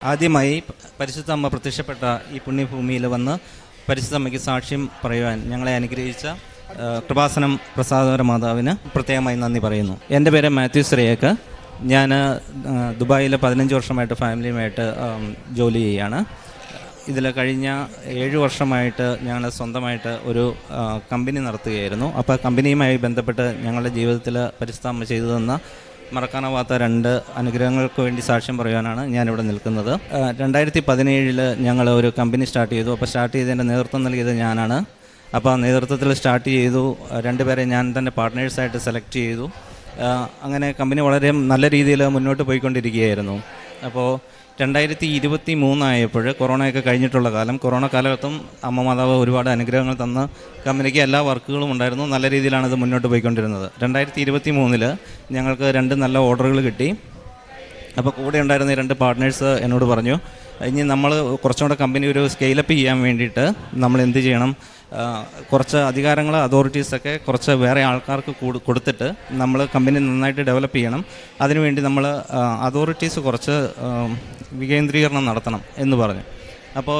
ആദ്യമായി പരിശുദ്ധ അമ്മ പ്രത്യക്ഷപ്പെട്ട ഈ പുണ്യഭൂമിയിൽ വന്ന് പരിശുദ്ധ അമ്മയ്ക്ക് സാക്ഷ്യം പറയുവാൻ ഞങ്ങളെ അനുഗ്രഹിച്ച കൃപാസനം പ്രസാദകര മാതാവിന് പ്രത്യേകമായി നന്ദി പറയുന്നു. എന്റെ പേര് മാത്യു ശ്രേയക്ക് ഞാൻ ദുബായിൽ പതിനഞ്ച് വർഷമായിട്ട് ഫാമിലിയുമായിട്ട് ജോലി ചെയ്യുകയാണ് ഇതിൽ കഴിഞ്ഞ ഏഴ് വർഷമായിട്ട് ഞങ്ങൾ സ്വന്തമായിട്ട് ഒരു കമ്പനി നടത്തുകയായിരുന്നു. അപ്പോൾ കമ്പനിയുമായി ബന്ധപ്പെട്ട് ഞങ്ങളുടെ ജീവിതത്തിൽ പരിസ്ഥാമ ചെയ്തു തന്ന മറക്കാനാവാത്ത രണ്ട് അനുഗ്രഹങ്ങൾക്ക് വേണ്ടി സാക്ഷ്യം പറയാനാണ് ഞാനിവിടെ നിൽക്കുന്നത്. രണ്ടായിരത്തി പതിനേഴിൽ ഞങ്ങൾ ഒരു കമ്പനി സ്റ്റാർട്ട് ചെയ്തു. അപ്പോൾ സ്റ്റാർട്ട് ചെയ്തതിന്റെ നേതൃത്വം നൽകിയത് ഞാനാണ്. അപ്പോൾ നേതൃത്വത്തിൽ സ്റ്റാർട്ട് ചെയ്തു. രണ്ടുപേരെ ഞാൻ തന്നെ പാർട്ട്നേഴ്സായിട്ട് സെലക്ട് ചെയ്തു. അങ്ങനെ കമ്പനി വളരെ നല്ല രീതിയിൽ മുന്നോട്ട് പോയിക്കൊണ്ടിരിക്കുകയായിരുന്നു. അപ്പോൾ രണ്ടായിരത്തി ഇരുപത്തി മൂന്നായപ്പോൾ കൊറോണയൊക്കെ കഴിഞ്ഞിട്ടുള്ള കാലം. കൊറോണ കാലഘട്ടം അമ്മ മാതാവ് ഒരുപാട് അനുഗ്രഹങ്ങൾ തന്ന കമ്പനിക്ക് എല്ലാ വർക്കുകളും ഉണ്ടായിരുന്നു. നല്ല രീതിയിലാണ് ഇത് മുന്നോട്ട് പോയിക്കൊണ്ടിരുന്നത്. രണ്ടായിരത്തി ഇരുപത്തി മൂന്നിൽ ഞങ്ങൾക്ക് രണ്ട് നല്ല ഓർഡറുകൾ കിട്ടി. അപ്പോൾ കൂടെ ഉണ്ടായിരുന്ന രണ്ട് പാർട്ട്നേഴ്സ് എന്നോട് പറഞ്ഞു ഇനി നമ്മൾ കുറച്ചും കൂടെ കമ്പനി ഒരു സ്കെയിലപ്പ് ചെയ്യാൻ വേണ്ടിയിട്ട് നമ്മൾ എന്ത് ചെയ്യണം? കുറച്ച് അധികാരങ്ങൾ അതോറിറ്റീസൊക്കെ കുറച്ച് വേറെ ആൾക്കാർക്ക് കൊടുത്തിട്ട് നമ്മൾ കമ്പനി നന്നായിട്ട് ഡെവലപ്പ് ചെയ്യണം. അതിനുവേണ്ടി നമ്മൾ അതോറിറ്റീസ് കുറച്ച് വികേന്ദ്രീകരണം നടത്തണം എന്ന് പറഞ്ഞു. അപ്പോൾ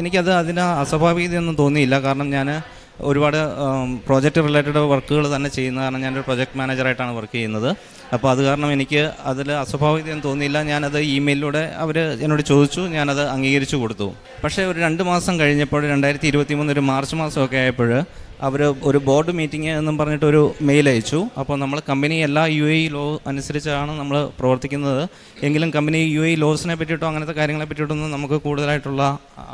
എനിക്കത് അതിന് അസ്വാഭാവികതയൊന്നും തോന്നിയില്ല. കാരണം ഞാൻ ഒരുപാട് പ്രോജക്റ്റ് റിലേറ്റഡ് വർക്കുകൾ തന്നെ ചെയ്യുന്ന കാരണം ഞാനൊരു പ്രൊജക്ട് മാനേജറായിട്ടാണ് വർക്ക് ചെയ്യുന്നത്. അപ്പോൾ അത് കാരണം എനിക്ക് അതിൽ അസ്വാഭാവികതയൊന്നും തോന്നിയില്ല. ഞാനത് ഇമെയിലിലൂടെ അവർ എന്നോട് ചോദിച്ചു. ഞാനത് അംഗീകരിച്ചു കൊടുത്തു. പക്ഷേ ഒരു രണ്ട് മാസം കഴിഞ്ഞപ്പോൾ രണ്ടായിരത്തി ഇരുപത്തി മൂന്ന് ഒരു മാർച്ച് മാസമൊക്കെ ആയപ്പോൾ അവർ ഒരു ബോർഡ് മീറ്റിംഗ് എന്നും പറഞ്ഞിട്ട് ഒരു മെയിൽ അയച്ചു. അപ്പോൾ നമ്മൾ കമ്പനി എല്ലാ യു എ ലോ അനുസരിച്ചാണ് നമ്മൾ പ്രവർത്തിക്കുന്നത്. എങ്കിലും കമ്പനി യു എ ലോസിനെ പറ്റിയിട്ടോ അങ്ങനത്തെ കാര്യങ്ങളെ പറ്റിയിട്ടൊന്നും നമുക്ക് കൂടുതലായിട്ടുള്ള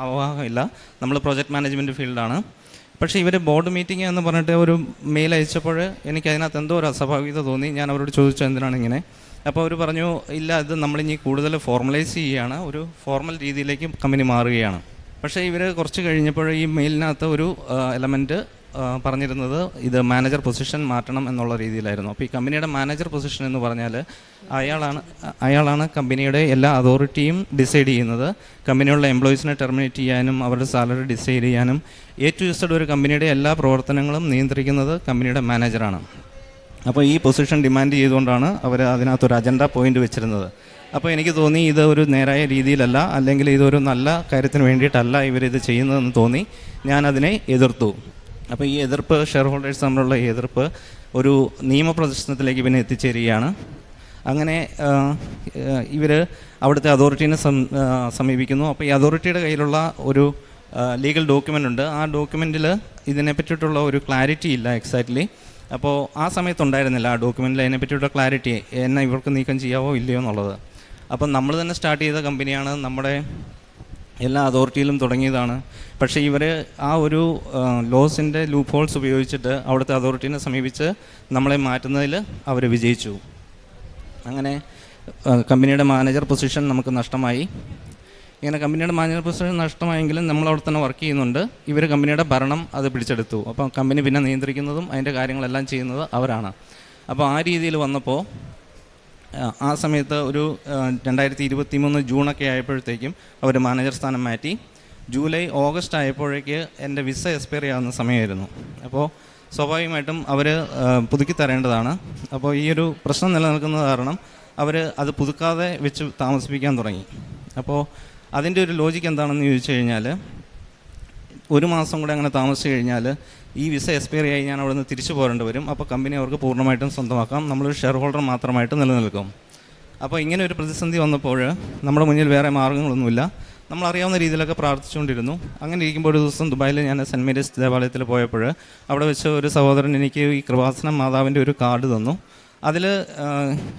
അവഗാഹമില്ല നമ്മൾ പ്രോജക്റ്റ് മാനേജ്മെന്റ് ഫീൽഡാണ്. പക്ഷേ ഇവർ ബോർഡ് മീറ്റിംഗ് എന്ന് പറഞ്ഞിട്ട് ഒരു മെയിൽ അയച്ചപ്പോൾ എനിക്ക് അതിനകത്ത് എന്തോ ഒരു അസ്വാഭാവികത തോന്നി. ഞാൻ അവരോട് ചോദിച്ചു എന്തിനാണ് ഇങ്ങനെ? അപ്പോൾ അവർ പറഞ്ഞു ഇല്ല ഇത് നമ്മളിനി കൂടുതൽ ഫോർമലൈസ് ചെയ്യുകയാണ് ഒരു ഫോർമൽ രീതിയിലേക്ക് കമ്പനി മാറുകയാണ്. പക്ഷേ ഇവർ കുറച്ച് കഴിഞ്ഞപ്പോൾ ഈ മെയിലിനകത്ത് ഒരു എലമെന്റ് പറഞ്ഞിരുന്നത് ഇത് മാനേജർ പൊസിഷൻ മാറ്റണം എന്നുള്ള രീതിയിലായിരുന്നു. അപ്പോൾ ഈ കമ്പനിയുടെ മാനേജർ പൊസിഷൻ എന്ന് പറഞ്ഞാൽ അയാളാണ് അയാളാണ് കമ്പനിയുടെ എല്ലാ അതോറിറ്റിയും ഡിസൈഡ് ചെയ്യുന്നത്. കമ്പനിയുള്ള എംപ്ലോയീസിനെ ടെർമിനേറ്റ് ചെയ്യാനും അവരുടെ സാലറി ഡിസൈഡ് ചെയ്യാനും എ ടു ഒരു കമ്പനിയുടെ എല്ലാ പ്രവർത്തനങ്ങളും നിയന്ത്രിക്കുന്നത് കമ്പനിയുടെ മാനേജറാണ് അപ്പോൾ ഈ പൊസിഷൻ ഡിമാൻഡ് ചെയ്തുകൊണ്ടാണ് അവർ അതിനകത്തൊരു അജണ്ട പോയിന്റ് വെച്ചിരുന്നത്. അപ്പോൾ എനിക്ക് തോന്നി ഇത് ഒരു നേരായ രീതിയിലല്ല അല്ലെങ്കിൽ ഇതൊരു നല്ല കാര്യത്തിന് വേണ്ടിയിട്ടല്ല ഇവരിത് ചെയ്യുന്നതെന്ന് തോന്നി. ഞാൻ എതിർത്തു. അപ്പോൾ ഈ എതിർപ്പ് ഷെയർ ഹോൾഡേഴ്സ് തമ്മിലുള്ള എതിർപ്പ് ഒരു നിയമപ്രദർശനത്തിലേക്ക് പിന്നെ എത്തിച്ചേരുകയാണ്. അങ്ങനെ ഇവർ അവിടുത്തെ അതോറിറ്റീനെ സമീപിക്കുന്നു. അപ്പോൾ ഈ അതോറിറ്റിയുടെ കയ്യിലുള്ള ഒരു ലീഗൽ ഡോക്യുമെന്റ് ഉണ്ട്. ആ ഡോക്യുമെന്റിൽ ഇതിനെ പറ്റിയിട്ടുള്ള ഒരു ക്ലാരിറ്റി ഇല്ല എക്സാക്ട്ലി അപ്പോൾ ആ സമയത്തുണ്ടായിരുന്നില്ല ആ ഡോക്യുമെന്റിൽ അതിനെ പറ്റിയിട്ടുള്ള ക്ലാരിറ്റി എന്നെ ഇവർക്ക് നീക്കം ചെയ്യാവോ ഇല്ലയോ എന്നുള്ളത്. അപ്പം നമ്മൾ തന്നെ സ്റ്റാർട്ട് ചെയ്ത കമ്പനിയാണ് നമ്മുടെ എല്ലാ അതോറിറ്റിയിലും തുടങ്ങിയതാണ്. പക്ഷേ ഇവർ ആ ഒരു ലോസിന്റെ ലൂപ്പ് ഹോൾസ് ഉപയോഗിച്ചിട്ട് അവിടുത്തെ അതോറിറ്റീനെ സമീപിച്ച് നമ്മളെ മാറ്റുന്നതിൽ അവർ വിജയിച്ചു. അങ്ങനെ കമ്പനിയുടെ മാനേജർ പൊസിഷൻ നമുക്ക് നഷ്ടമായി. ഇങ്ങനെ കമ്പനിയുടെ മാനേജർ പൊസിഷൻ നഷ്ടമായെങ്കിലും നമ്മൾ അവിടെ തന്നെ വർക്ക് ചെയ്യുന്നുണ്ട്. ഇവർ കമ്പനിയുടെ ഭരണം അത് പിടിച്ചെടുത്തു. അപ്പോൾ കമ്പനി പിന്നെ നിയന്ത്രിക്കുന്നതും അതിന്റെ കാര്യങ്ങളെല്ലാം ചെയ്യുന്നത് അവരാണ്. അപ്പോൾ ആ രീതിയിൽ വന്നപ്പോൾ ആ, സമയത്ത് ഒരു രണ്ടായിരത്തി ഇരുപത്തി മൂന്ന് ജൂണൊക്കെ ആയപ്പോഴത്തേക്കും അവർ മാനേജർ സ്ഥാനം മാറ്റി. ജൂലൈ ഓഗസ്റ്റ് ആയപ്പോഴേക്ക് എന്റെ വിസ എക്സ്പയർ ആവുന്ന സമയമായിരുന്നു. അപ്പോൾ സ്വാഭാവികമായിട്ടും അവർ പുതുക്കി തരേണ്ടതാണ്. അപ്പോൾ ഈ ഒരു പ്രശ്നം നിലനിൽക്കുന്നത് കാരണം അവർ അത് പുതുക്കാതെ വെച്ച് താമസിപ്പിക്കാൻ തുടങ്ങി. അപ്പോൾ അതിന്റെ ഒരു ലോജിക്ക് എന്താണെന്ന് ചോദിച്ചു കഴിഞ്ഞാൽ ഒരു മാസം കൂടെ അങ്ങനെ താമസിച്ചു കഴിഞ്ഞാൽ ഈ വിസ എക്സ്പയർ ആയി ഞാൻ അവിടെ നിന്ന് തിരിച്ചു പോരേണ്ടി വരും. അപ്പോൾ കമ്പനി അവർക്ക് പൂർണമായിട്ടും സ്വന്തമാക്കാം. നമ്മളൊരു ഷെയർ ഹോൾഡർ മാത്രമായിട്ട് നിലനിൽക്കും. അപ്പോൾ ഇങ്ങനെ ഒരു പ്രതിസന്ധി വന്നപ്പോൾ നമ്മുടെ മുന്നിൽ വേറെ മാർഗങ്ങളൊന്നുമില്ല നമ്മളറിയാവുന്ന രീതിയിലൊക്കെ പ്രാർത്ഥിച്ചുകൊണ്ടിരുന്നു. അങ്ങനെ ഇരിക്കുമ്പോൾ ഒരു ദിവസം ദുബായിൽ ഞാൻ സെന്റ് മേരീസ് ദേവാലയത്തിൽ പോയപ്പോൾ അവിടെ വെച്ച് ഒരു സഹോദരൻ എനിക്ക് ഈ കൃപാസന മാതാവിന്റെ ഒരു കാർഡ് തന്നു. അതിൽ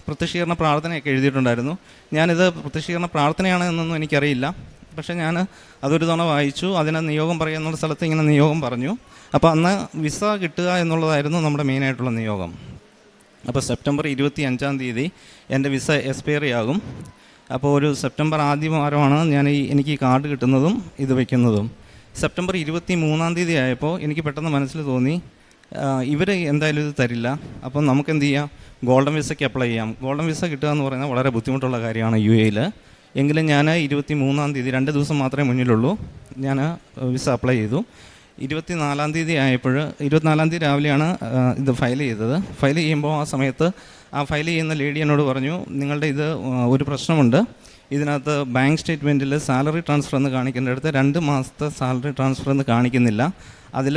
പ്രത്യക്ഷീകരണ പ്രാർത്ഥനയൊക്കെ എഴുതിയിട്ടുണ്ടായിരുന്നു. ഞാനിത് പ്രത്യക്ഷീകരണ പ്രാർത്ഥനയാണ് എന്നൊന്നും എനിക്കറിയില്ല. പക്ഷേ ഞാൻ അതൊരു തവണ വായിച്ചു. അതിനെ നിയോഗം പറയുന്ന സ്ഥലത്ത് ഇങ്ങനെ നിയോഗം പറഞ്ഞു. അപ്പോൾ അന്ന് വിസ കിട്ടുക എന്നുള്ളതായിരുന്നു നമ്മുടെ മെയിനായിട്ടുള്ള നിയോഗം. അപ്പോൾ സെപ്റ്റംബർ ഇരുപത്തി അഞ്ചാം തീയതി എന്റെ വിസ എക്സ്പയറി ആകും. അപ്പോൾ ഒരു സെപ്റ്റംബർ ആദ്യ വാരമാണ് ഞാൻ ഈ എനിക്ക് ഈ കാർഡ് കിട്ടുന്നതും ഇത് വയ്ക്കുന്നതും സെപ്റ്റംബർ ഇരുപത്തി മൂന്നാം തീയതി ആയപ്പോൾ എനിക്ക് പെട്ടെന്ന് മനസ്സിൽ തോന്നി ഇവർ എന്തായാലും ഇത് തരില്ല. അപ്പം നമുക്ക് എന്ത് ചെയ്യാം? ഗോൾഡൻ വിസയ്ക്ക് അപ്ലൈ ചെയ്യാം. ഗോൾഡൻ വിസ കിട്ടുക എന്ന് പറയുന്നത് വളരെ ബുദ്ധിമുട്ടുള്ള കാര്യമാണ് യു എയിൽ എങ്കിലും ഞാൻ ഇരുപത്തി മൂന്നാം തീയതി രണ്ട് ദിവസം മാത്രമേ മുന്നിലുള്ളൂ. ഞാൻ വിസ അപ്ലൈ ചെയ്തു. ഇരുപത്തിനാലാം തീയതി ആയപ്പോൾ ഇരുപത്തിനാലാം തീയതി രാവിലെയാണ് ഇത് ഫയൽ ചെയ്തത്. ഫയൽ ചെയ്യുമ്പോൾ ആ സമയത്ത് ആ ഫയൽ ചെയ്യുന്ന ലേഡി എന്നോട് പറഞ്ഞു നിങ്ങളുടെ ഇത് ഒരു പ്രശ്നമുണ്ട്. ഇതിനകത്ത് ബാങ്ക് സ്റ്റേറ്റ്മെന്റിൽ സാലറി ട്രാൻസ്ഫർ എന്ന് കാണിക്കേണ്ടടുത്ത് രണ്ട് മാസത്തെ സാലറി ട്രാൻസ്ഫർ എന്ന് കാണിക്കുന്നില്ല. അതിൽ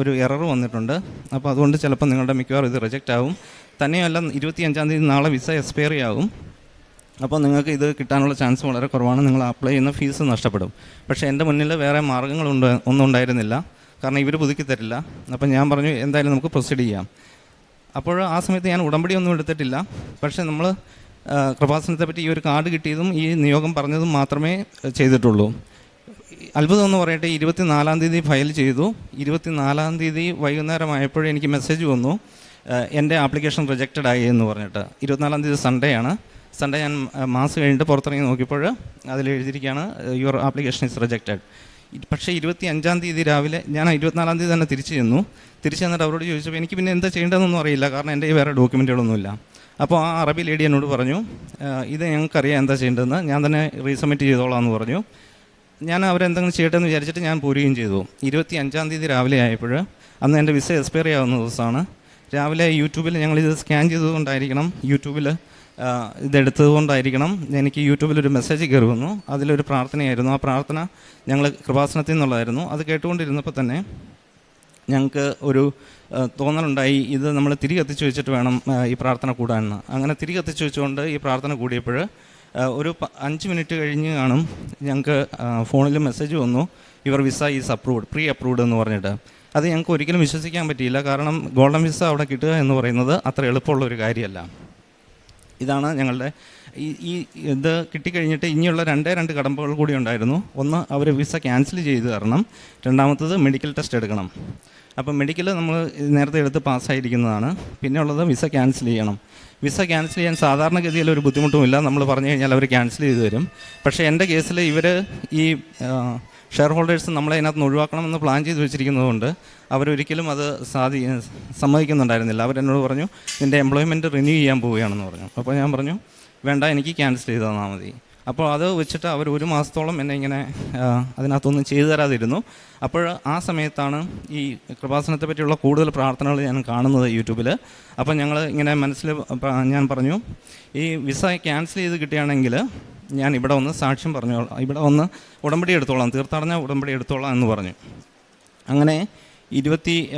ഒരു എറർ വന്നിട്ടുണ്ട്. അപ്പോൾ അതുകൊണ്ട് ചിലപ്പോൾ നിങ്ങളുടെ മിക്കവാറും ഇത് റിജക്റ്റ് ആവും. തന്നെയല്ല ഇരുപത്തി അഞ്ചാം തീയതി നാളെ വിസ എക്സ്പയറി ആവും. അപ്പോൾ നിങ്ങൾക്ക് ഇത് കിട്ടാനുള്ള ചാൻസ് വളരെ കുറവാണ്. നിങ്ങൾ അപ്ലൈ ചെയ്യുന്ന ഫീസ് നഷ്ടപ്പെടും. പക്ഷേ എന്റെ മുന്നിൽ വേറെ മാർഗങ്ങളുണ്ട് ഒന്നും ഉണ്ടായിരുന്നില്ല. കാരണം ഇവർ പുതുക്കി തരില്ല. അപ്പം ഞാൻ പറഞ്ഞു എന്തായാലും നമുക്ക് പ്രൊസീഡ് ചെയ്യാം. അപ്പോൾ ആ സമയത്ത് ഞാൻ ഉടമ്പടി ഒന്നും എടുത്തിട്ടില്ല. പക്ഷേ നമ്മൾ കൃപാസനത്തെ പറ്റി ഈ ഒരു കാർഡ് കിട്ടിയതും ഈ നിയോഗം പറഞ്ഞതും മാത്രമേ ചെയ്തിട്ടുള്ളൂ. അത്ഭുതം എന്ന് പറയട്ടെ ഇരുപത്തിനാലാം തീയതി ഫയൽ ചെയ്തു. ഇരുപത്തിനാലാം തീയതി വൈകുന്നേരമായപ്പോഴേ എനിക്ക് മെസ്സേജ് വന്നു. എന്റെ ആപ്ലിക്കേഷൻ റിജക്റ്റഡ് ആയി എന്ന് പറഞ്ഞിട്ട്. ഇരുപത്തിനാലാം തീയതി സൺഡേ ആണ്. സൺഡേ ഞാൻ മാസ് കഴിഞ്ഞിട്ട് പുറത്തിറങ്ങി നോക്കിയപ്പോൾ അതിൽ എഴുതിയിരിക്കുകയാണ് യുവർ ആപ്ലിക്കേഷൻ ഇസ് റിജക്റ്റഡ് പക്ഷേ ഇരുപത്തി അഞ്ചാം തീയതി രാവിലെ ഞാൻ ഇരുപത്തിനാലാം തീയതി തന്നെ തിരിച്ചു ചെന്നു. തിരിച്ചു ചെന്നിട്ട് അവരോട് ചോദിച്ചപ്പോൾ എനിക്ക് പിന്നെ എന്താ ചെയ്യേണ്ടതെന്നൊന്നും അറിയില്ല കാരണം എന്റെ വേറെ ഡോക്യുമെന്റുകളൊന്നുമില്ല അപ്പോൾ ആ അറബി ലേഡി എന്നോട് പറഞ്ഞു "ഏഹ്, ഇത് ഞങ്ങൾക്കറിയാം എന്താ ചെയ്യേണ്ടതെന്ന്. ഞാൻ തന്നെ റീസബ്മിറ്റ് ചെയ്തോളാം എന്ന് പറഞ്ഞു. ഞാൻ അവരെന്തെങ്കിലും ചെയ്യട്ടെ എന്ന് വിചാരിച്ചിട്ട് ഞാൻ പോരുകയും ചെയ്തു. ഇരുപത്തി അഞ്ചാം തീയതി രാവിലെ ആയപ്പോൾ അന്ന് എന്റെ വിസ എക്സ്പയർ ആവുന്ന ദിവസമാണ്. രാവിലെ യൂട്യൂബിൽ ഞങ്ങളിത് സ്കാൻ ചെയ്തുകൊണ്ടായിരിക്കണം യൂട്യൂബിൽ ഇതെടുത്തത് കൊണ്ടായിരിക്കണം. എനിക്ക് യൂട്യൂബിൽ ഒരു മെസ്സേജ് കയറി വന്നു അതിലൊരു പ്രാർത്ഥനയായിരുന്നു. ആ പ്രാർത്ഥന ഞങ്ങൾ കൃപാസനത്തിൽ നിന്നുള്ളതായിരുന്നു. അത് കേട്ടുകൊണ്ടിരുന്നപ്പോൾ തന്നെ ഞങ്ങൾക്ക് ഒരു തോന്നലുണ്ടായി. ഇത് നമ്മൾ തിരി കത്തിച്ച് വെച്ചിട്ട് വേണം ഈ പ്രാർത്ഥന കൂടാനെന്ന്. അങ്ങനെ തിരി കത്തിച്ച് വെച്ചുകൊണ്ട് ഈ പ്രാർത്ഥന കൂടിയപ്പോൾ ഒരു അഞ്ച് മിനിറ്റ് കഴിഞ്ഞ് കാണും ഞങ്ങൾക്ക് ഫോണിൽ മെസ്സേജ് വന്നു. Your visa is approved pre approved എന്ന് പറഞ്ഞിട്ട്. അത് ഞങ്ങൾക്ക് ഒരിക്കലും വിശ്വസിക്കാൻ പറ്റിയില്ല. കാരണം ഗോൾഡൻ വിസ അവിടെ കിട്ടുക എന്ന് പറയുന്നത് അത്ര എളുപ്പമുള്ള ഒരു കാര്യമല്ല. ഇതാണ് ഞങ്ങളുടെ ഈ ഇത് കിട്ടിക്കഴിഞ്ഞിട്ട് ഇനിയുള്ള രണ്ടേ രണ്ട് കടമ്പകൾ കൂടി ഉണ്ടായിരുന്നു. ഒന്ന് അവർ വിസ ക്യാൻസൽ ചെയ്ത് തരണം. രണ്ടാമത്തത് മെഡിക്കൽ ടെസ്റ്റ് എടുക്കണം. അപ്പം മെഡിക്കൽ നമ്മൾ നേരത്തെ എടുത്ത് പാസ്സായിരിക്കുന്നതാണ്. പിന്നെ ഉള്ളത് വിസ ക്യാൻസൽ ചെയ്യണം. വിസ ക്യാൻസൽ ചെയ്യാൻ സാധാരണഗതിയിൽ ഒരു ബുദ്ധിമുട്ടുമില്ല. നമ്മൾ പറഞ്ഞു കഴിഞ്ഞാൽ അവർ ക്യാൻസൽ ചെയ്ത് തരും. പക്ഷേ എന്റെ കേസിൽ ഇവർ ഈ ഷെയർ ഹോൾഡേഴ്സ് നമ്മളെ അതിനകത്ത് ഒഴിവാക്കണമെന്ന് പ്ലാൻ ചെയ്ത് വെച്ചിരിക്കുന്നതുകൊണ്ട് അവരൊരിക്കലും അത് സാധി സമ്മതിക്കുന്നുണ്ടായിരുന്നില്ല. അവരെന്നോട് പറഞ്ഞു നിന്റെ എംപ്ലോയ്മെന്റ് റിന്യൂ ചെയ്യാൻ പോവുകയാണെന്ന് പറഞ്ഞു. അപ്പോൾ ഞാൻ പറഞ്ഞു വേണ്ട എനിക്ക് ക്യാൻസൽ ചെയ്ത് തന്നാൽ മതി. അപ്പോൾ അത് വെച്ചിട്ട് അവർ ഒരു മാസത്തോളം എന്നെ ഇങ്ങനെ അതിനകത്തൊന്നും ചെയ്തു തരാതിരുന്നു. അപ്പോൾ ആ സമയത്താണ് ഈ കൃപാസനത്തെ പറ്റിയുള്ള കൂടുതൽ പ്രാർത്ഥനകൾ ഞാൻ കാണുന്നത് യൂട്യൂബിൽ. അപ്പോൾ ഞങ്ങൾ ഇങ്ങനെ മനസ്സിൽ ഞാൻ പറഞ്ഞു ഈ വിസ ക്യാൻസൽ ചെയ്ത് കിട്ടുകയാണെങ്കിൽ ഞാൻ ഇവിടെ വന്ന് സാക്ഷ്യം പറഞ്ഞോളാം. ഇവിടെ വന്ന് ഉടമ്പടി എടുത്തോളാം. തീർത്ഥാടന ഉടമ്പടി എടുത്തോളാം എന്ന് പറഞ്ഞു. അങ്ങനെ ഇരുപത്തി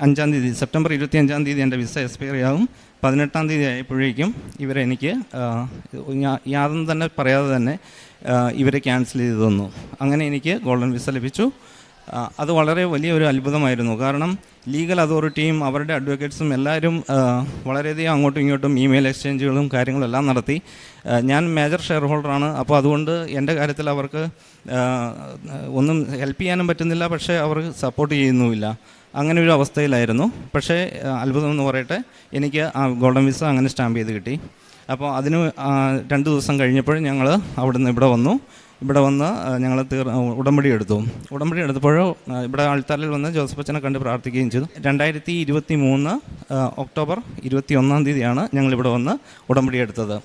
അഞ്ചാം തീയതി സെപ്റ്റംബർ ഇരുപത്തി അഞ്ചാം തീയതി എന്റെ വിസ എക്സ്പയർ ആകും. പതിനെട്ടാം തീയതി ആയപ്പോഴേക്കും ഇവരെനിക്ക് എനിക്ക് യാതൊന്നും തന്നെ പറയാതെ തന്നെ ഇവരെ ക്യാൻസൽ ചെയ്ത് തന്നു. അങ്ങനെ എനിക്ക് ഗോൾഡൻ വിസ ലഭിച്ചു. അത് വളരെ വലിയൊരു അത്ഭുതമായിരുന്നു. കാരണം ലീഗൽ അതോറിറ്റിയും അവരുടെ അഡ്വക്കേറ്റ്സും എല്ലാവരും വളരെയധികം അങ്ങോട്ടും ഇങ്ങോട്ടും ഇമെയിൽ എക്സ്ചേഞ്ചുകളും കാര്യങ്ങളും എല്ലാം നടത്തി ഞാൻ മേജർ ഷെയർ ഹോൾഡറാണ് അപ്പോൾ അതുകൊണ്ട് എന്റെ കാര്യത്തിൽ അവർക്ക് ഒന്നും ഹെൽപ്പ് ചെയ്യാനും പറ്റുന്നില്ല. പക്ഷേ അവർ സപ്പോർട്ട് ചെയ്യുന്നുമില്ല. അങ്ങനെ ഒരു അവസ്ഥയിലായിരുന്നു. പക്ഷേ അത്ഭുതം എന്ന് പറയട്ടെ എനിക്ക് ആ ഗോൾഡൻ വിസ അങ്ങനെ സ്റ്റാമ്പ് ചെയ്ത് കിട്ടി. അപ്പോൾ അതിന് രണ്ട് ദിവസം കഴിഞ്ഞപ്പോൾ ഞങ്ങൾ അവിടുന്ന് ഇവിടെ വന്നു. ഇവിടെ വന്ന് ഞങ്ങൾ തീർ ഉടമ്പടി എടുത്തു. ഉടമ്പടി എടുത്തപ്പോഴോ ഇവിടെ ആൾത്താരിൽ വന്ന് ജോസഫ് അച്ഛനെ കണ്ട് പ്രാർത്ഥിക്കുകയും ചെയ്തു. രണ്ടായിരത്തി ഇരുപത്തി മൂന്ന് ഒക്ടോബർ ഇരുപത്തി ഒന്നാം തീയതിയാണ് ഞങ്ങളിവിടെ വന്ന് ഉടമ്പടി എടുത്തത്.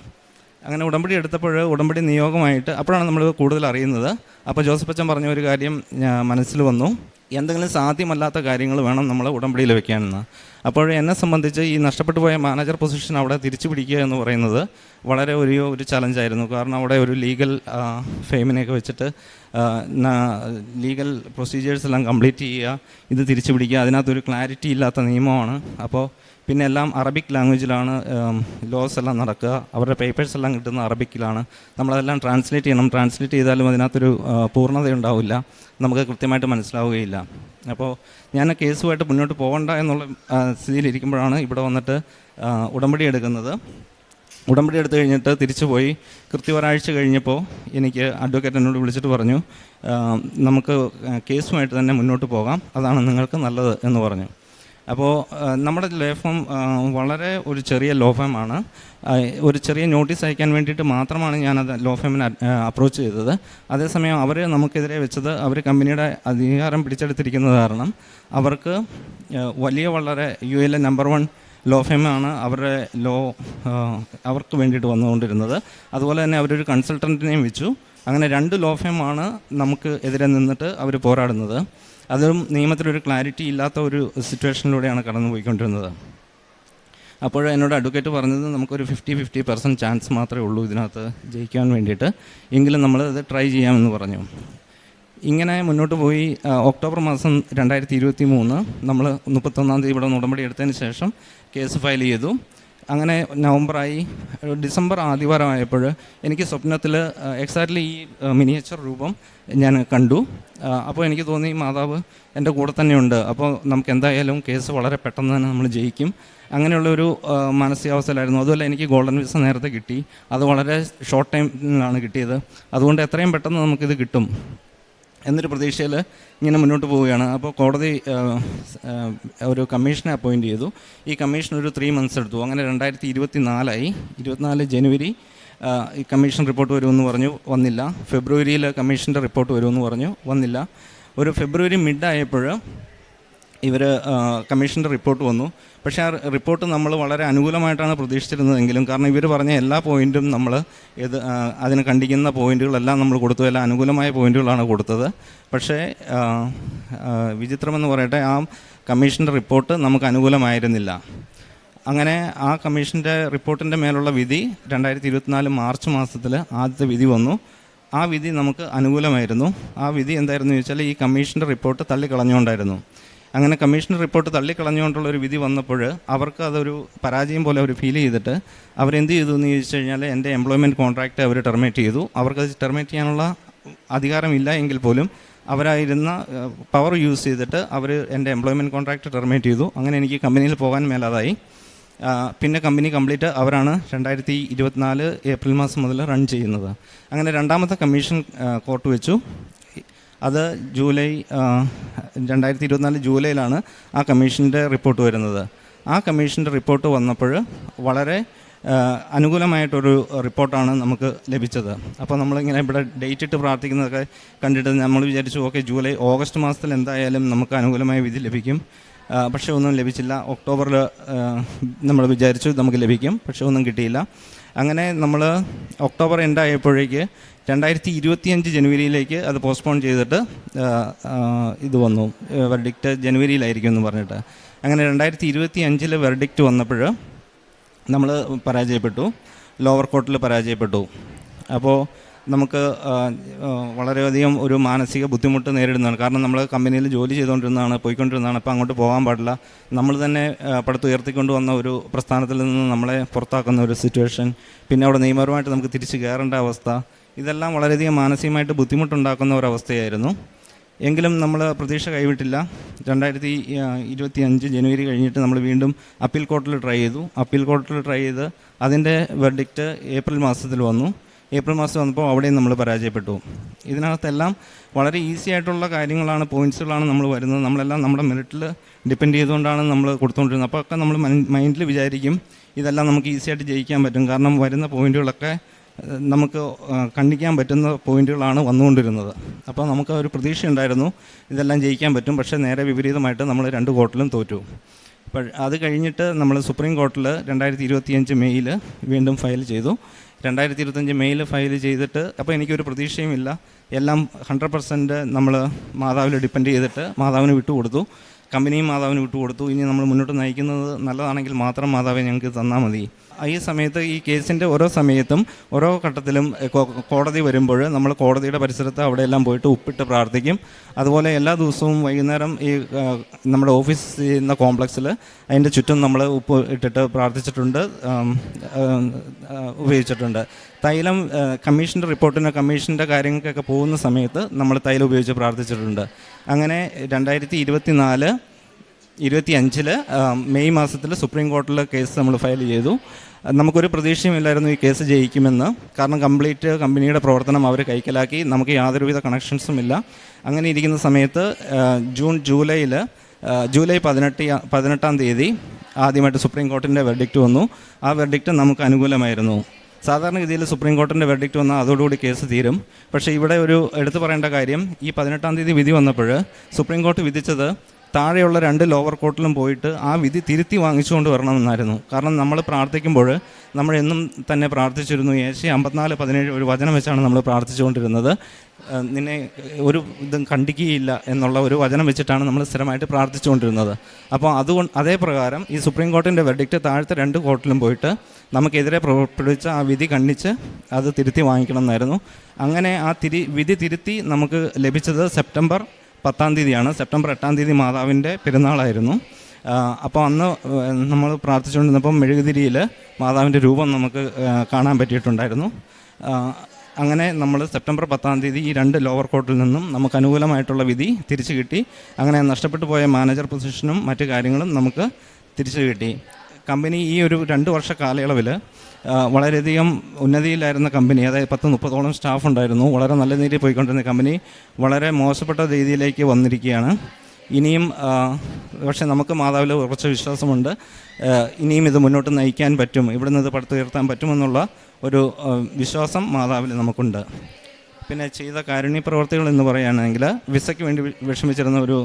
അങ്ങനെ ഉടമ്പടി എടുത്തപ്പോൾ ഉടമ്പടി നിയോഗമായിട്ട് അപ്പോഴാണ് നമ്മൾ കൂടുതൽ അറിയുന്നത്. അപ്പോൾ ജോസഫ് അച്ഛൻ പറഞ്ഞ ഒരു കാര്യം മനസ്സിൽ വന്നു. എന്തെങ്കിലും സാധ്യമല്ലാത്ത കാര്യങ്ങൾ വേണം നമ്മൾ ഉടമ്പടിയിൽ വെക്കാനെന്ന്. അപ്പോൾ എന്നെ സംബന്ധിച്ച് ഈ നഷ്ടപ്പെട്ടു പോയ മാനേജർ പൊസിഷൻ അവിടെ തിരിച്ചു പിടിക്കുക എന്ന് പറയുന്നത് വളരെ ഒരു ഒരു ചലഞ്ചായിരുന്നു കാരണം അവിടെ ഒരു ലീഗൽ ഫെയിമിനെയൊക്കെ വെച്ചിട്ട് ലീഗൽ പ്രൊസീജിയേഴ്സ് എല്ലാം കംപ്ലീറ്റ് ചെയ്യുക ഇത് തിരിച്ചു പിടിക്കുക അതിനകത്തൊരു ക്ലാരിറ്റി ഇല്ലാത്ത നിയമമാണ്. അപ്പോൾ പിന്നെ എല്ലാം അറബിക് ലാംഗ്വേജിലാണ് ലോസ് എല്ലാം നടക്കുക. അവരുടെ പേപ്പേഴ്സ് എല്ലാം കിട്ടുന്ന അറബിക്കിലാണ് നമ്മളതെല്ലാം ട്രാൻസ്ലേറ്റ് ചെയ്യണം. ട്രാൻസ്ലേറ്റ് ചെയ്താലും അതിനകത്തൊരു പൂർണതയുണ്ടാവില്ല. നമുക്ക് കൃത്യമായിട്ട് മനസ്സിലാവുകയില്ല. അപ്പോൾ ഞാൻ ആ കേസുമായിട്ട് മുന്നോട്ട് പോകണ്ട എന്നുള്ള സ്ഥിതിയിലിരിക്കുമ്പോഴാണ് ഇവിടെ വന്നിട്ട് ഉടമ്പടി എടുക്കുന്നത്. ഉടമ്പടി എടുത്തു കഴിഞ്ഞിട്ട് തിരിച്ചു പോയി. കൃത്യ ഒരാഴ്ച കഴിഞ്ഞപ്പോൾ എനിക്ക് അഡ്വക്കേറ്റ് എന്നോട് വിളിച്ചിട്ട് പറഞ്ഞു നമുക്ക് കേസുമായിട്ട് തന്നെ മുന്നോട്ട് പോകാം. അതാണ് നിങ്ങൾക്ക് നല്ലത് എന്ന് പറഞ്ഞു. അപ്പോൾ നമ്മുടെ ലേഫം വളരെ ഒരു ചെറിയ ലോഫമാണ്. ഒരു ചെറിയ നോട്ടീസ് അയക്കാൻ വേണ്ടിയിട്ട് മാത്രമാണ് ഞാനത് ലോ ഫേമിനെ അപ്രോച്ച് ചെയ്തത്. അതേസമയം അവർ നമുക്കെതിരെ വെച്ചത് അവർ കമ്പനിയുടെ അധികാരം പിടിച്ചെടുത്തിരിക്കുന്നത് കാരണം അവർക്ക് വലിയ വളരെ യു എയിലെ നമ്പർ വൺ ലോ ഫേമാണ് അവരുടെ ലോ അവർക്ക് വേണ്ടിയിട്ട് വന്നുകൊണ്ടിരുന്നത്. അതുപോലെ തന്നെ അവരൊരു കൺസൾട്ടന്റിനെയും വെച്ചു. അങ്ങനെ രണ്ട് ലോ ഫേമാണ് നമുക്ക് എതിരെ നിന്നിട്ട് അവർ പോരാടുന്നത്. അതും നിയമത്തിലൊരു ക്ലാരിറ്റി ഇല്ലാത്ത ഒരു സിറ്റുവേഷനിലൂടെയാണ് കടന്നു പോയിക്കൊണ്ടിരുന്നത് അപ്പോൾ എന്നോട് അഡ്വക്കേറ്റ് പറഞ്ഞത് നമുക്കൊരു ഫിഫ്റ്റി ഫിഫ്റ്റി പെർസെന്റ് ചാൻസ് മാത്രമേ ഉള്ളൂ ഇതിനകത്ത് ജയിക്കാൻ വേണ്ടിയിട്ട്. എങ്കിലും നമ്മൾ അത് ട്രൈ ചെയ്യാമെന്ന് പറഞ്ഞു. ഇങ്ങനെ മുന്നോട്ട് പോയി ഒക്ടോബർ മാസം രണ്ടായിരത്തി ഇരുപത്തി മൂന്ന് നമ്മൾ മുപ്പത്തൊന്നാം തീയതി ഇവിടെ ഉടമ്പടി എടുത്തതിന് ശേഷം കേസ് ഫയൽ ചെയ്തു. അങ്ങനെ നവംബറായി ഡിസംബർ ആദിവാരമായപ്പോൾ എനിക്ക് സ്വപ്നത്തിൽ എക്സാക്ട്ലി ഈ മിനിയേച്ചർ രൂപം ഞാൻ കണ്ടു. അപ്പോൾ എനിക്ക് തോന്നി മാതാവ് എന്റെ കൂടെ തന്നെയുണ്ട് അപ്പോൾ നമുക്ക് എന്തായാലും കേസ് വളരെ പെട്ടെന്ന് തന്നെ നമ്മൾ ജയിക്കും. അങ്ങനെയുള്ളൊരു മാനസികാവസ്ഥയിലായിരുന്നു. അതുപോലെ എനിക്ക് ഗോൾഡൻ വിസ നേരത്തെ കിട്ടി. അത് വളരെ ഷോർട്ട് ടൈമിലാണ് കിട്ടിയത്. അതുകൊണ്ട് എത്രയും പെട്ടെന്ന് നമുക്കിത് കിട്ടും. എന്നൊരു പ്രതീക്ഷയിൽ ഇങ്ങനെ മുന്നോട്ട് പോവുകയാണ്. അപ്പോൾ കോടതി ഒരു കമ്മീഷനെ അപ്പോയിന്റ് ചെയ്തു. ഈ കമ്മീഷൻ ഒരു ത്രീ മന്ത്സ് എടുത്തു. അങ്ങനെ രണ്ടായിരത്തി ഇരുപത്തി നാലായി ഇരുപത്തിനാല് ജനുവരി ഈ കമ്മീഷൻ റിപ്പോർട്ട് വരുമെന്ന് പറഞ്ഞു വന്നില്ല. ഫെബ്രുവരിയിൽ കമ്മീഷന്റെ റിപ്പോർട്ട് വരുമെന്ന് പറഞ്ഞു വന്നില്ല. ഒരു ഫെബ്രുവരി മിഡ് ആയപ്പോൾ ഇവർ കമ്മീഷന്റെ റിപ്പോർട്ട് വന്നു. പക്ഷേ ആ റിപ്പോർട്ട് നമ്മൾ വളരെ അനുകൂലമായിട്ടാണ് പ്രതീക്ഷിച്ചിരുന്നതെങ്കിലും കാരണം ഇവർ പറഞ്ഞ എല്ലാ പോയിന്റും നമ്മൾ ഇത് അതിന് കണ്ടിക്കുന്ന പോയിന്റുകളെല്ലാം നമ്മൾ കൊടുത്തു. എല്ലാം അനുകൂലമായ പോയിന്റുകളാണ് കൊടുത്തത്. പക്ഷേ വിചിത്രമെന്ന് പറയട്ടെ ആ കമ്മീഷന്റെ റിപ്പോർട്ട് നമുക്ക് അനുകൂലമായിരുന്നില്ല. അങ്ങനെ ആ കമ്മീഷന്റെ റിപ്പോർട്ടിന്റെ മേലുള്ള വിധി രണ്ടായിരത്തി ഇരുപത്തിനാല് മാർച്ച് മാസത്തിൽ ആദ്യത്തെ വിധി വന്നു. ആ വിധി നമുക്ക് അനുകൂലമായിരുന്നു. ആ വിധി എന്തായിരുന്നു ചോദിച്ചാൽ ഈ കമ്മീഷന്റെ റിപ്പോർട്ട് തള്ളിക്കളഞ്ഞുകൊണ്ടായിരുന്നു. അങ്ങനെ കമ്മീഷൻ റിപ്പോർട്ട് തള്ളിക്കളഞ്ഞുകൊണ്ടുള്ള ഒരു വിധി വന്നപ്പോൾ അവർക്ക് അതൊരു പരാജയം പോലെ അവർ ഫീൽ ചെയ്തിട്ട് അവരെന്ത് ചെയ്തു എന്ന് ചോദിച്ചു കഴിഞ്ഞാൽ എന്റെ എംപ്ലോയ്മെന്റ് കോൺട്രാക്റ്റ് അവർ ടെർമിനേറ്റ് ചെയ്തു. അവർക്കത് ടെർമിനേറ്റ് ചെയ്യാനുള്ള അധികാരമില്ല എങ്കിൽ പോലും അവരായിരുന്ന പവർ യൂസ് ചെയ്തിട്ട് അവർ എന്റെ എംപ്ലോയ്മെന്റ് കോൺട്രാക്റ്റ് ടെർമിനേറ്റ് ചെയ്തു. അങ്ങനെ എനിക്ക് കമ്പനിയിൽ പോകാൻ മേലാതായി. പിന്നെ കമ്പനി കംപ്ലീറ്റ് അവരാണ് രണ്ടായിരത്തി ഇരുപത്തിനാല് ഏപ്രിൽ മാസം മുതൽ റൺ ചെയ്യുന്നത്. അങ്ങനെ രണ്ടാമത്തെ കമ്മീഷൻ കോർട്ട് വെച്ചു. അത് ജൂലൈ രണ്ടായിരത്തി ഇരുപത്തിനാല് ജൂലൈയിലാണ് ആ കമ്മീഷന്റെ റിപ്പോർട്ട് വരുന്നത്. ആ കമ്മീഷന്റെ റിപ്പോർട്ട് വന്നപ്പോൾ വളരെ അനുകൂലമായിട്ടൊരു റിപ്പോർട്ടാണ് നമുക്ക് ലഭിച്ചത്. അപ്പോൾ നമ്മളിങ്ങനെ ഇവിടെ ഡേറ്റ് ഇട്ട് പ്രാർത്ഥിക്കുന്നതൊക്കെ കണ്ടിട്ട് നമ്മൾ വിചാരിച്ചു ഓക്കെ ജൂലൈ ഓഗസ്റ്റ് മാസത്തിൽ എന്തായാലും നമുക്ക് അനുകൂലമായ വിധി ലഭിക്കും. പക്ഷേ ഒന്നും ലഭിച്ചില്ല. ഒക്ടോബറിൽ നമ്മൾ വിചാരിച്ചു നമുക്ക് ലഭിക്കും. പക്ഷേ ഒന്നും കിട്ടിയില്ല. അങ്ങനെ നമ്മൾ ഒക്ടോബർ എൻഡ് ആയപ്പോഴേക്ക് രണ്ടായിരത്തി ഇരുപത്തിയഞ്ച് ജനുവരിയിലേക്ക് അത് പോസ്റ്റ്പോൺ ചെയ്തിട്ട് ഇത് വന്നു. വെർഡിക്റ്റ് ജനുവരിയിലായിരിക്കും എന്ന് പറഞ്ഞിട്ട്. അങ്ങനെ രണ്ടായിരത്തി ഇരുപത്തി അഞ്ചിൽ വെർഡിക്റ്റ് വന്നപ്പോൾ നമ്മൾ പരാജയപ്പെട്ടു ലോവർ കോർട്ടിൽ പരാജയപ്പെട്ടു. അപ്പോൾ നമുക്ക് വളരെയധികം ഒരു മാനസിക ബുദ്ധിമുട്ട് നേരിടുന്നതാണ്. കാരണം നമ്മൾ കമ്പനിയിൽ ജോലി ചെയ്തുകൊണ്ടിരുന്നതാണ് പോയിക്കൊണ്ടിരുന്നതാണ് അപ്പോൾ അങ്ങോട്ട് പോകാൻ പാടില്ല. നമ്മൾ തന്നെ പടുത്തുയർത്തിക്കൊണ്ട് വന്ന ഒരു പ്രസ്ഥാനത്തിൽ നിന്ന് നമ്മളെ പുറത്താക്കുന്ന ഒരു സിറ്റുവേഷൻ പിന്നെ അവിടെ നിയമപരമായിട്ട് നമുക്ക് തിരിച്ച് കയറേണ്ട അവസ്ഥ. ഇതെല്ലാം വളരെയധികം മാനസികമായിട്ട് ബുദ്ധിമുട്ടുണ്ടാക്കുന്ന ഒരവസ്ഥയായിരുന്നു എങ്കിലും നമ്മൾ പ്രതീക്ഷ കൈവിട്ടില്ല. രണ്ടായിരത്തി ഇരുപത്തി അഞ്ച് ജനുവരി കഴിഞ്ഞിട്ട് നമ്മൾ വീണ്ടും അപ്പീൽ കോർട്ടിൽ ട്രൈ ചെയ്തു. അപ്പീൽ കോർട്ടിൽ ട്രൈ ചെയ്ത് അതിന്റെ വെർഡിക്റ്റ് ഏപ്രിൽ മാസത്തിൽ വന്നു. ഏപ്രിൽ മാസം വന്നപ്പോൾ അവിടെയും നമ്മൾ പരാജയപ്പെട്ടു. ഇതിനകത്തെല്ലാം വളരെ ഈസി ആയിട്ടുള്ള കാര്യങ്ങളാണ് പോയിന്റ്സുകളാണ് നമ്മൾ വരുന്നത്. നമ്മളെല്ലാം നമ്മുടെ മെറിറ്റിൽ ഡിപ്പെൻഡ് ചെയ്തുകൊണ്ടാണ് നമ്മൾ കൊടുത്തുകൊണ്ടിരുന്നത്. അപ്പോൾ ഒക്കെ നമ്മൾ മൈൻഡിൽ വിചാരിക്കും ഇതെല്ലാം നമുക്ക് ഈസി ആയിട്ട് ജയിക്കാൻ പറ്റും. കാരണം വരുന്ന പോയിന്റുകളൊക്കെ നമുക്ക് കണ്ടിക്കാൻ പറ്റുന്ന പോയിന്റുകളാണ് വന്നുകൊണ്ടിരുന്നത്. അപ്പോൾ നമുക്ക് ഒരു പ്രതീക്ഷ ഉണ്ടായിരുന്നു ഇതെല്ലാം ജയിക്കാൻ പറ്റും. പക്ഷേ നേരെ വിപരീതമായിട്ട് നമ്മൾ രണ്ട് കോർട്ടിലും തോറ്റു. അപ്പോൾ അത് കഴിഞ്ഞിട്ട് നമ്മൾ സുപ്രീം കോർട്ടിൽ രണ്ടായിരത്തി ഇരുപത്തിയഞ്ച് മെയ്യിൽ വീണ്ടും ഫയൽ ചെയ്തു. രണ്ടായിരത്തി ഇരുപത്തഞ്ച് മെയിൽ ഫയൽ ചെയ്തിട്ട് അപ്പോൾ എനിക്കൊരു പ്രതീക്ഷയുമില്ല. എല്ലാം ഹൺഡ്രഡ് പെർസെന്റ് നമ്മൾ മാതാവിൽ ഡിപ്പെൻഡ് ചെയ്തിട്ട് മാതാവിന് വിട്ടുകൊടുത്തു. കമ്പനിയും മാതാവിന് വിട്ടുകൊടുത്തു. ഇനി നമ്മൾ മുന്നോട്ട് നയിക്കുന്നത് നല്ലതാണെങ്കിൽ മാത്രം മാതാവെ ഞങ്ങൾക്ക് തന്നാൽ മതി. ഈ സമയത്ത് ഈ കേസിന്റെ ഓരോ സമയത്തും ഓരോ ഘട്ടത്തിലും കോടതി വരുമ്പോൾ നമ്മൾ കോടതിയുടെ പരിസരത്ത് അവിടെയെല്ലാം പോയിട്ട് ഉപ്പിട്ട് പ്രാർത്ഥിക്കും. അതുപോലെ എല്ലാ ദിവസവും വൈകുന്നേരം ഈ നമ്മുടെ ഓഫീസ് ചെയ്യുന്ന കോംപ്ലക്സിൽ അതിന്റെ ചുറ്റും നമ്മൾ ഉപ്പ് ഇട്ടിട്ട് പ്രാർത്ഥിച്ചിട്ടുണ്ട് ഉപയോഗിച്ചിട്ടുണ്ട്. തൈലം കമ്മീഷന്റെ റിപ്പോർട്ടിന് കമ്മീഷന്റെ കാര്യങ്ങൾക്കൊക്കെ പോകുന്ന സമയത്ത് നമ്മൾ തൈലം ഉപയോഗിച്ച് പ്രാർത്ഥിച്ചിട്ടുണ്ട്. അങ്ങനെ രണ്ടായിരത്തി ഇരുപത്തി നാല് ഇരുപത്തി അഞ്ചിൽ മെയ് മാസത്തിൽ സുപ്രീം കോർട്ടിൽ കേസ് നമ്മൾ ഫയൽ ചെയ്തു. നമുക്കൊരു പ്രതീക്ഷയുമില്ലായിരുന്നു ഈ കേസ് ജയിക്കുമെന്ന്. കാരണം കംപ്ലീറ്റ് കമ്പനിയുടെ പ്രവർത്തനം അവർ കൈക്കലാക്കി. നമുക്ക് യാതൊരുവിധ കണക്ഷൻസും ഇല്ല. അങ്ങനെ ഇരിക്കുന്ന സമയത്ത് ജൂൺ ജൂലൈയിൽ ജൂലൈ പതിനെട്ട് പതിനെട്ടാം തീയതി ആദ്യമായിട്ട് സുപ്രീം കോർട്ടിന്റെ വെർഡിക്റ്റ് വന്നു. ആ വെർഡിക്റ്റ് നമുക്ക് അനുകൂലമായിരുന്നു. സാധാരണഗതിയിൽ സുപ്രീം കോർട്ടിന്റെ വെർഡിക്റ്റ് വന്നാൽ അതോടുകൂടി കേസ് തീരും. പക്ഷേ ഇവിടെ ഒരു എടുത്തു പറയേണ്ട കാര്യം ഈ പതിനെട്ടാം തീയതി വിധി വന്നപ്പോൾ സുപ്രീം കോർട്ട് വിധിച്ചത് താഴെയുള്ള രണ്ട് ലോവർ കോർട്ടിലും പോയിട്ട് ആ വിധി തിരുത്തി വാങ്ങിച്ചുകൊണ്ട് വരണമെന്നായിരുന്നു. കാരണം നമ്മൾ പ്രാർത്ഥിക്കുമ്പോൾ നമ്മൾ എന്നും തന്നെ പ്രാർത്ഥിച്ചിരുന്നു. ഏശി അമ്പത്തിനാല് പതിനേഴ് ഒരു വചനം വെച്ചാണ് നമ്മൾ പ്രാർത്ഥിച്ചുകൊണ്ടിരുന്നത്. നിന്നെ ഒരു ഇതും കണ്ടിക്കുകയില്ല എന്നുള്ള ഒരു വചനം വെച്ചിട്ടാണ് നമ്മൾ സ്ഥിരമായിട്ട് പ്രാർത്ഥിച്ചുകൊണ്ടിരുന്നത്. അപ്പോൾ അതുകൊണ്ട് അതേ പ്രകാരം ഈ സുപ്രീം കോർട്ടിന്റെ വെർഡിക്റ്റ് താഴത്തെ രണ്ട് കോർട്ടിലും പോയിട്ട് നമുക്കെതിരെ പുറപ്പെടുവിച്ച ആ വിധി കണ്ണിച്ച് അത് തിരുത്തി വാങ്ങിക്കണം എന്നായിരുന്നു അങ്ങനെ ആ തിരി വിധി തിരുത്തി നമുക്ക് ലഭിച്ചത് സെപ്റ്റംബർ പത്താം തീയതിയാണ്. സെപ്റ്റംബർ എട്ടാം തീയതി മാതാവിന്റെ പെരുന്നാളായിരുന്നു. അപ്പോൾ അന്ന് നമ്മൾ പ്രാർത്ഥിച്ചുകൊണ്ടിരുന്നപ്പം മെഴുകുതിരിയിൽ മാതാവിന്റെ രൂപം നമുക്ക് കാണാൻ പറ്റിയിട്ടുണ്ടായിരുന്നു. അങ്ങനെ നമ്മൾ സെപ്റ്റംബർ പത്താം തീയതി ഈ രണ്ട് ലോവർ കോർട്ടിൽ നിന്നും നമുക്ക് അനുകൂലമായിട്ടുള്ള വിധി തിരിച്ചു കിട്ടി. അങ്ങനെ നഷ്ടപ്പെട്ടു പോയ മാനേജർ പൊസിഷനും മറ്റു കാര്യങ്ങളും നമുക്ക് തിരിച്ചു കിട്ടി. കമ്പനി ഈ ഒരു രണ്ട് വർഷ കാലയളവിൽ വളരെയധികം ഉന്നതിയിലായിരുന്ന കമ്പനി അതായത് പത്ത് മുപ്പതോളം സ്റ്റാഫ് ഉണ്ടായിരുന്നു. വളരെ നല്ല രീതിയിൽ പോയിക്കൊണ്ടിരുന്ന കമ്പനി വളരെ മോശപ്പെട്ട രീതിയിലേക്ക് വന്നിരിക്കുകയാണ്. ഇനിയും പക്ഷേ നമുക്ക് മാതാവിൽ ഉറച്ച വിശ്വാസമുണ്ട്. ഇനിയും ഇത് മുന്നോട്ട് നയിക്കാൻ പറ്റും ഇവിടുന്ന് ഇത് പടുത്തുയർത്താൻ പറ്റുമെന്നുള്ള ഒരു വിശ്വാസം മാതാവിൽ നമുക്കുണ്ട്. പിന്നെ ചെയ്ത കാരുണ്യ പ്രവർത്തികൾ എന്ന് പറയുകയാണെങ്കിൽ വിസയ്ക്ക് വേണ്ടി വിഷമിച്ചിരുന്ന ഒരു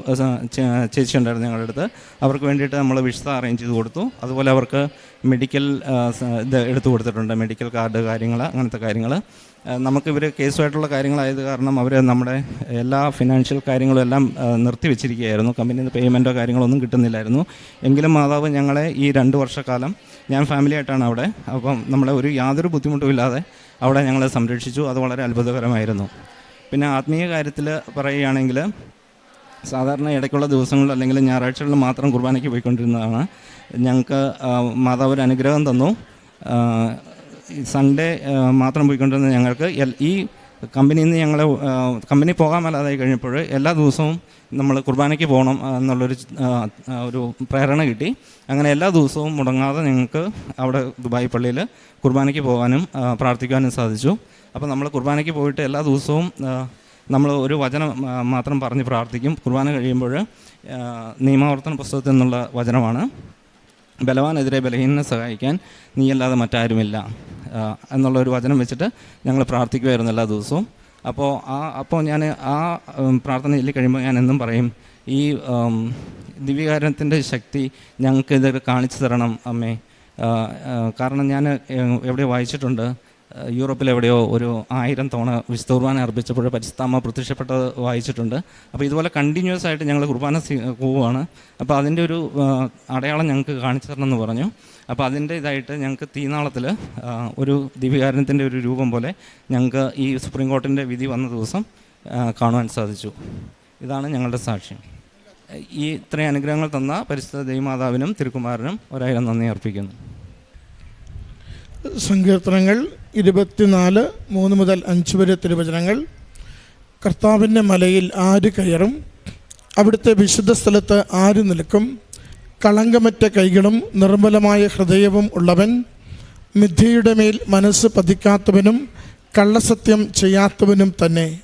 ചേച്ചി ഉണ്ടായിരുന്നു ഞങ്ങളുടെ അടുത്ത്. അവർക്ക് വേണ്ടിയിട്ട് നമ്മൾ വിസ അറേഞ്ച് ചെയ്ത് കൊടുത്തു. അതുപോലെ അവർക്ക് മെഡിക്കൽ ഇത് എടുത്തു കൊടുത്തിട്ടുണ്ട്. മെഡിക്കൽ കാർഡ് കാര്യങ്ങൾ അങ്ങനത്തെ കാര്യങ്ങൾ നമുക്ക് ഇവർ കേസുമായിട്ടുള്ള കാര്യങ്ങളായത് കാരണം അവർ നമ്മുടെ എല്ലാ ഫിനാൻഷ്യൽ കാര്യങ്ങളും എല്ലാം നിർത്തിവെച്ചിരിക്കുകയായിരുന്നു നിർത്തി വെച്ചിരിക്കുകയായിരുന്നു. കമ്പനിയിൽ നിന്ന് പേയ്മെന്റോ കാര്യങ്ങളൊന്നും കിട്ടുന്നില്ലായിരുന്നു. എങ്കിലും മാതാവ് ഞങ്ങളെ ഈ രണ്ട് വർഷക്കാലം ഞാൻ ഫാമിലി ആയിട്ടാണ് അവിടെ. അപ്പം നമ്മളെ ഒരു യാതൊരു ബുദ്ധിമുട്ടും ഇല്ലാതെ അവിടെ ഞങ്ങളെ സംരക്ഷിച്ചു. അത് വളരെ അത്ഭുതകരമായിരുന്നു. പിന്നെ ആത്മീയ കാര്യത്തിൽ പറയുകയാണെങ്കിൽ സാധാരണ ഇടയ്ക്കുള്ള ദിവസങ്ങളിൽ അല്ലെങ്കിൽ ഞായറാഴ്ചകളിൽ മാത്രം കുർബാനയ്ക്ക് പോയിക്കൊണ്ടിരുന്നതാണ്. ഞങ്ങൾക്ക് മാതാവ് ഒരു അനുഗ്രഹം തന്നു. സൺഡേ മാത്രം പോയിക്കൊണ്ടിരുന്ന ഞങ്ങൾക്ക് ഈ കമ്പനിയിൽ നിന്ന് ഞങ്ങളെ കമ്പനി പോകാൻ മേലാതായി കഴിഞ്ഞപ്പോൾ എല്ലാ ദിവസവും നമ്മൾ കുർബാനയ്ക്ക് പോകണം എന്നുള്ളൊരു ഒരു പ്രേരണ കിട്ടി. അങ്ങനെ എല്ലാ ദിവസവും മുടങ്ങാതെ ഞങ്ങൾക്ക് അവിടെ ദുബായ് പള്ളിയിൽ കുർബാനയ്ക്ക് പോകാനും പ്രാർത്ഥിക്കാനും സാധിച്ചു. അപ്പോൾ നമ്മൾ കുർബാനയ്ക്ക് പോയിട്ട് എല്ലാ ദിവസവും നമ്മൾ ഒരു വചനം മാത്രം പറഞ്ഞ് പ്രാർത്ഥിക്കും. കുർബാന കഴിയുമ്പോൾ നിയമാവർത്തന പുസ്തകത്തിൽ നിന്നുള്ള വചനമാണ്. ബലവാനെതിരെ ബലഹീനനെ സഹായിക്കാൻ നീയല്ലാതെ മറ്റാരുമില്ല. എന്നുള്ള ഒരു വചനം വെച്ചിട്ട് ഞങ്ങൾ പ്രാർത്ഥിക്കുമായിരുന്നു എല്ലാ ദിവസവും. അപ്പോൾ ആ അപ്പോൾ ഞാൻ ആ പ്രാർത്ഥന ചൊല്ലി കഴിയുമ്പോൾ ഞാൻ എന്നും പറയും ഈ ദിവ്യകാരണത്തിന്റെ ശക്തി ഞങ്ങൾക്ക് ഇത് കാണിച്ചു തരണം അമ്മേ. കാരണം ഞാൻ എവിടെ വായിച്ചിട്ടുണ്ട് യൂറോപ്പിൽ എവിടെയോ ഒരു ആയിരം തവണ വിശുദ്ധ കുർബാന അർപ്പിച്ചപ്പോൾ പരിശുദ്ധാമ്മ പ്രത്യക്ഷപ്പെട്ടത് വായിച്ചിട്ടുണ്ട്. അപ്പോൾ ഇതുപോലെ കണ്ടിന്യൂസ് ആയിട്ട് ഞങ്ങൾ കുർബാന പോവുകയാണ്. അപ്പോൾ അതിന്റെ ഒരു അടയാളം ഞങ്ങൾക്ക് കാണിച്ചു തരണം എന്ന് പറഞ്ഞു. അപ്പോൾ അതിന്റെ ഇതായിട്ട് ഞങ്ങൾക്ക് തീനാളത്തിൽ ഒരു ദിവ്യകാരണത്തിന്റെ ഒരു രൂപം പോലെ ഞങ്ങൾക്ക് ഈ സുപ്രീം കോർട്ടിന്റെ വിധി വന്ന ദിവസം കാണുവാൻ സാധിച്ചു. ഇതാണ് ഞങ്ങളുടെ സാക്ഷ്യം. ഈ ഇത്രയും അനുഗ്രഹങ്ങൾ തന്ന പരിശുദ്ധ ദൈവമാതാവിനും തിരുക്കുമാരനും ഒരായിരം നന്ദി അർപ്പിക്കുന്നു. സങ്കീർത്തനങ്ങൾ ഇരുപത്തിനാല് മൂന്ന് മുതൽ അഞ്ച് വരെ തിരുവചനങ്ങൾ. കർത്താവിന്റെ മലയിൽ ആര് കയറും? അവിടുത്തെ വിശുദ്ധ സ്ഥലത്ത് ആര് നിൽക്കും? കളങ്കമറ്റ കൈകളും നിർമ്മലമായ ഹൃദയവും ഉള്ളവൻ മിഥ്യയുടെ മേൽ മനസ്സ് പതിക്കാത്തവനും കള്ളസത്യം ചെയ്യാത്തവനും തന്നെ.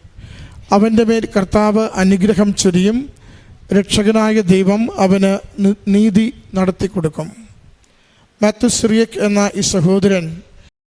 അവന്റെ മേൽ കർത്താവ് അനുഗ്രഹം ചൊരിയും രക്ഷകനായ ദൈവം അവന് നീതി നടത്തിക്കൊടുക്കും. മാത്യു സിറിയക് എന്ന ഈ സഹോദരൻ